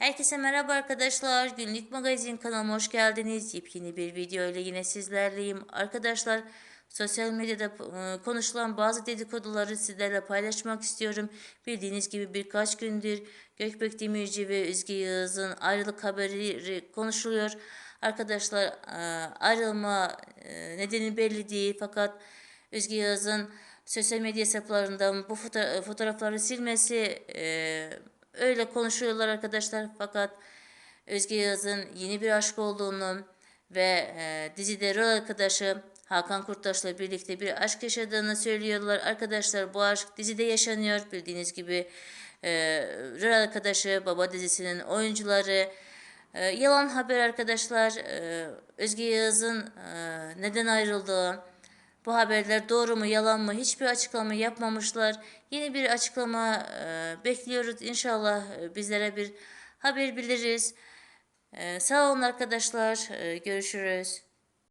Herkese merhaba arkadaşlar. Günlük Magazin kanalıma hoş geldiniz. Yepyeni bir video ile yine sizlerleyim. Arkadaşlar sosyal medyada e, konuşulan bazı dedikoduları sizlerle paylaşmak istiyorum. Bildiğiniz gibi birkaç gündür Gökbek Demirci ve Özge Yağız'ın ayrılık haberi konuşuluyor. Arkadaşlar e, ayrılma e, nedeni belli değil fakat Özge Yağız'ın sosyal medya hesaplarından bu foto- fotoğrafları silmesi e, öyle konuşuyorlar arkadaşlar. Fakat Özge Yağız'ın yeni bir aşk olduğunu ve e, dizide rol arkadaşı Hakan Kurtaş'la birlikte bir aşk yaşadığını söylüyorlar. Arkadaşlar bu aşk dizide yaşanıyor. Bildiğiniz gibi e, rol arkadaşı Baba dizisinin oyuncuları e, yalan haber arkadaşlar. E, Özge Yağız'ın e, neden ayrıldığı, bu haberler doğru mu yalan mı hiçbir açıklama yapmamışlar. Yeni bir açıklama e, bekliyoruz. İnşallah e, bizlere bir haber biliriz. E, sağ olun arkadaşlar. Görüşürüz.